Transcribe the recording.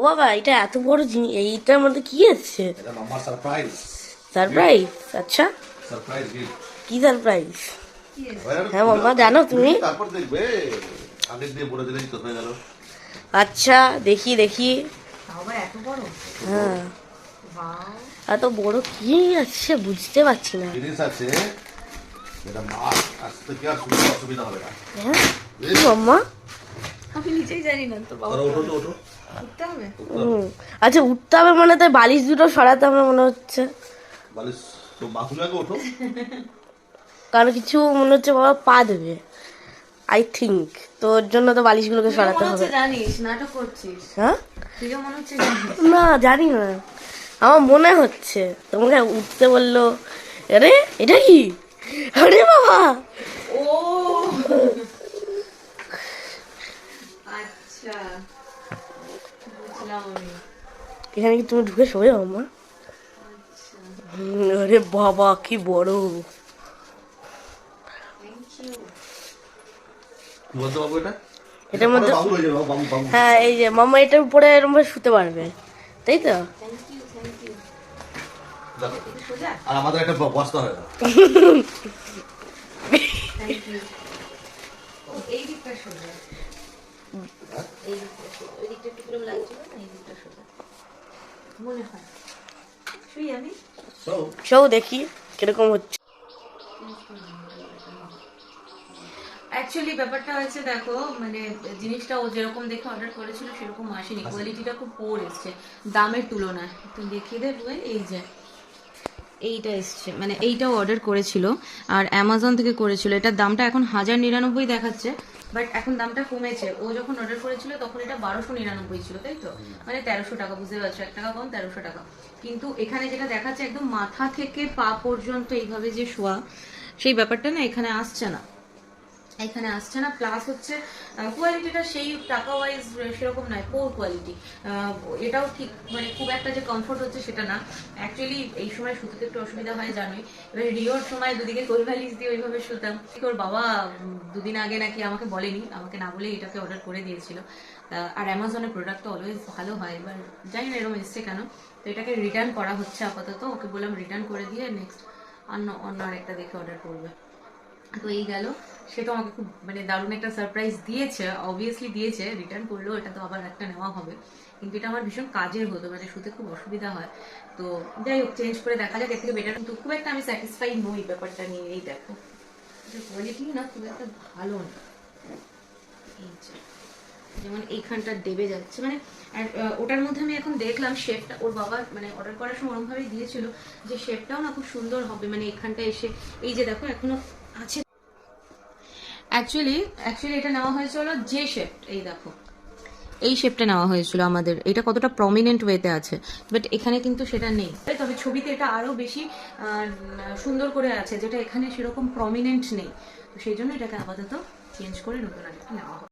ও বাবা এটা এত বড় জিনিস এইটার মধ্যে কি আছে? এটা মাম্মার সারপ্রাইজ সারপ্রাইজ আচ্ছা। সারপ্রাইজ গিফট কি সারপ্রাইজ হ্যাঁ, মাম্মা, জানো তুমি? তারপর দেখবে। আগের দিয়ে বলে দিলেই তো হয়ে গেল। আচ্ছা দেখি দেখি। এত বড়? হ্যাঁ। এত বড় কি আছে বুঝতে পারছি না। জিনিস আছে যেটা মাছ আসতে কি আর সুবিধা অসুবিধা হবে না। হ্যাঁ কি মাম্মা আমি নিজেই জানি না তো বাবা। ওঠো তো ওঠো। করতে হবে? হুম আচ্ছা উঠতে হবে মানে তাই বালিশ দুটো সরাতে হবে মনে হচ্ছে। বালিশ তো মাথুলে আগে ওঠো। কারণ কিছু মনে হচ্ছে বাবা পা দেবে। আই থিঙ্ক তো ওর জন্য তো বালিশগুলোকে সরাতে হবে। জানিস নাটক করছিস। হ্যাঁ? মনে না জানি না। আমার মনে হচ্ছে। তোমাকে উঠতে বলল আরে এটা কি? আরে বাবা ও আচ্ছা। বুঝলাম আমি এখানে কি তুমি ঢুকে শোবে মামা আচ্ছা। আরে বাবা কি বড়। এটার মধ্যে- হয়ে হ্যাঁ এই যে মামা এটার উপরে এরকম ভাবে শুতে পারবে তাই তো? আর আমাদের একটা বস্তা হয়ে এই দিকটা সোজা এই দিকটা সোজা ওই দিকটা একটু কিরম লাগছিল না এই দিকটা সোজা মনে হয় শুই আমি So, সব দেখি কীরকম হচ্ছে। অ্যাকচুয়ালি ব্যাপারটা হয়েছে দেখো মানে জিনিসটা ও যেরকম দেখে অর্ডার করেছিল সেরকম আসেনি। কোয়ালিটিটা খুব পোর এসছে দামের তুলনায়। তুমি দেখিয়ে দেবে এই যে এইটা এসছে। মানে এইটাও অর্ডার করেছিল আর অ্যামাজন থেকে করেছিল। এটার দামটা এখন হাজার নিরানব্বই দেখাচ্ছে। বাট এখন দামটা কমেছে। ও যখন অর্ডার করেছিল তখন এটা বারোশো নিরানব্বই ছিল তাই তো? মানে তেরোশো টাকা বুঝতে পারছ? এক টাকা কম তেরোশো টাকা। কিন্তু এখানে যেটা দেখাচ্ছে একদম মাথা থেকে পা পর্যন্ত এইভাবে যে শোয়া সেই ব্যাপারটা না এখানে আসছে না। এখানে আসছে না। প্লাস হচ্ছে কোয়ালিটিটা সেই টাকা ওয়াইজ সেরকম নয় পোর কোয়ালিটি এটাও ঠিক মানে খুব একটা যে কমফোর্ট হচ্ছে সেটা না। অ্যাকচুয়ালি এই সময় শুতে একটু অসুবিধা হয়, জানোই। এবার রিওর সময় দুদিকে কোল ভ্যালিস দিয়ে ওইভাবে শুতাম ওর বাবা দুদিন আগে নাকি আমাকে বলেনি, আমাকে না বলে এটাকে অর্ডার করে দিয়েছিল। আর অ্যামাজনের প্রোডাক্ট তো অলওয়েজ ভালো হয়, এবার জানি না এরকম এসছে কেন। তো এটাকে রিটার্ন করা হচ্ছে আপাতত, ওকে বললাম রিটার্ন করে দিয়ে নেক্সট অন্য অন্য আরেকটা দেখে অর্ডার করবে। তো এই গেল সেটা আমাকে খুব মানে দারুণ একটা সারপ্রাইজ দিয়েছে অবভিয়াসলি দিয়েছে রিটার্ন করলেও এটা তো আবার একটা নেওয়া হবে। কিন্তু এটা আমার ভীষণ কাজের হতো মানে শুতে খুব অসুবিধা হয়। তো যাই হোক চেঞ্জ করে দেখা যাক, এর থেকে বেটার কিন্তু খুব একটা আমি স্যাটিসফাই নই ব্যাপারটা নিয়ে, এই দেখো। কোয়ালিটি না, খুব একটা ভালো না। যেমন এইখানটা দেবে যাচ্ছে। মানে আর ওটার মধ্যে আমি এখন দেখলাম শেপটা, ওর বাবা মানে অর্ডার করার সময় ওরমভাবেই দিয়েছিল যে শেপটাও না খুব সুন্দর হবে। মানে এখানটা এসে, এই যে দেখো, এখনও আছে অ্যাকচুয়ালি অ্যাকচুয়ালি এটা নেওয়া হয়েছিল যে শেপ এই দেখো। এই শেপটা নেওয়া হয়েছিল আমাদের। এটা কতটা প্রমিনেন্ট ওয়েতে আছে। বাট এখানে কিন্তু সেটা নেই। তবে ছবিতে এটা আরও বেশি সুন্দর করে আছে, যেটা এখানে সেরকম প্রমিনেন্ট নেই। তো সেই জন্য এটাকে আপাতত চেঞ্জ করে নতুন আর নেওয়া